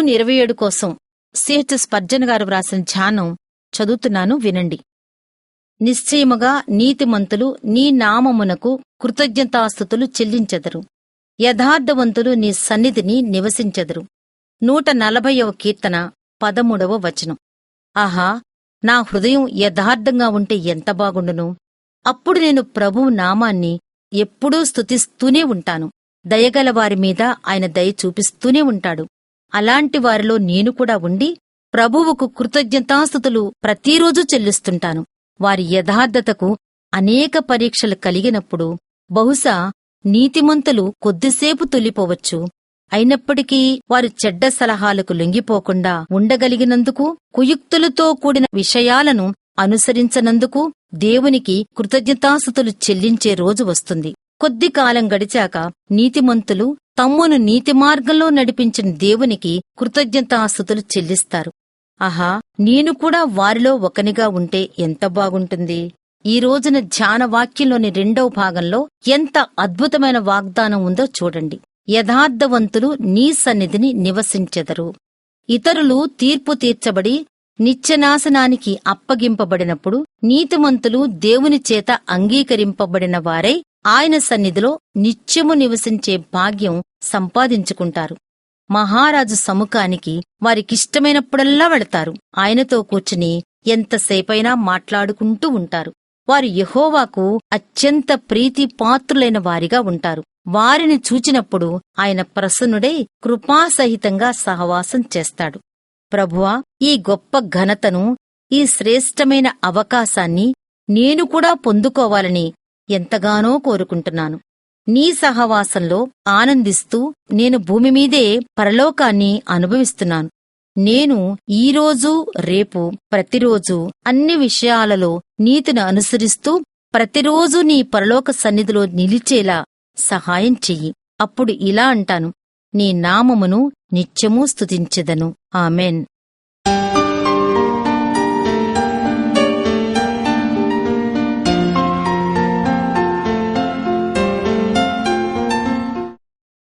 June ఇరవై ఏడు కోసం సిహెచ్ఎస్ పర్జన్ గారు వ్రాసిన ధ్యానం చదువుతున్నాను వినండి. నిశ్చయముగా నీతిమంతులు నీ నామమునకు కృతజ్ఞతాస్థుతులు చెల్లించెదరు. యథార్థవంతులు నీ సన్నిధిని నివసించెదరు. నూట నలభైవ కీర్తన పదమూడవ వచనం. ఆహా నా హృదయం యథార్థంగా ఉంటే ఎంత బాగుండును? అప్పుడు నేను ప్రభువు నామాన్ని ఎప్పుడూ స్తుతిస్తూనే ఉంటాను. దయగల వారి మీద ఆయన దయ చూపిస్తూనే ఉంటాడు. అలాంటి వారిలో నేను కూడా ఉండి ప్రభువుకు కృతజ్ఞతాస్థుతులు ప్రతిరోజు చెల్లిస్తుంటాను. వారి యథార్థతకు అనేక పరీక్షలు కలిగినప్పుడు బహుశా నీతిమంతులు కొద్దిసేపు తొలిపోవచ్చు. అయినప్పటికీ వారు చెడ్డ సలహాలకు లొంగిపోకుండా ఉండగలిగినందుకు కుయుక్తులతో కూడిన విషయాలను అనుసరించనందుకు దేవునికి కృతజ్ఞతాస్థుతులు చెల్లించే రోజు వస్తుంది. కొద్ది కాలం గడిచాక నీతిమంతులు తమ్మును నీతి మార్గంలో నడిపించిన దేవునికి కృతజ్ఞతాస్థుతులు చెల్లిస్తారు. ఆహా నేను కూడా వారిలో ఒకనిగా ఉంటే ఎంత బాగుంటుంది. ఈ రోజున ధ్యాన వాక్యంలోని రెండవ భాగంలో ఎంత అద్భుతమైన వాగ్దానం ఉందో చూడండి. యథార్థవంతులు నీ సన్నిధిని నివసించెదరు. ఇతరులు తీర్పు తీర్చబడి నిత్యనాశనానికి అప్పగింపబడినప్పుడు నీతిమంతులు దేవుని చేత అంగీకరింపబడిన వారై ఆయన సన్నిధిలో నిత్యము నివసించే భాగ్యం సంపాదించుకుంటారు. మహారాజు సముఖానికి వారికిష్టమైనప్పుడల్లా వెళతారు. ఆయనతో కూర్చుని ఎంతసేపైనా మాట్లాడుకుంటూ ఉంటారు. వారు యహోవాకు అత్యంత ప్రీతి పాత్రులైన వారిగా ఉంటారు. వారిని చూచినప్పుడు ఆయన ప్రసన్నుడై కృపాసహితంగా సహవాసం చేస్తాడు. ప్రభువా ఈ గొప్ప ఘనతను ఈ శ్రేష్టమైన అవకాశాన్ని నేను కూడా పొందుకోవాలని ఎంతగానో కోరుకుంటున్నాను. నీ సహవాసంలో ఆనందిస్తూ నేను భూమి మీదే పరలోకాన్ని అనుభవిస్తున్నాను. నేను ఈరోజు రేపు ప్రతిరోజు అన్ని విషయాలలో నీతిని అనుసరిస్తూ ప్రతిరోజు నీ పరలోక సన్నిధిలో నిలిచేలా సహాయం చెయ్యి. అప్పుడు ఇలా అంటాను. నీ నామమును నిత్యమూ స్తుతించెదను. ఆమెన్.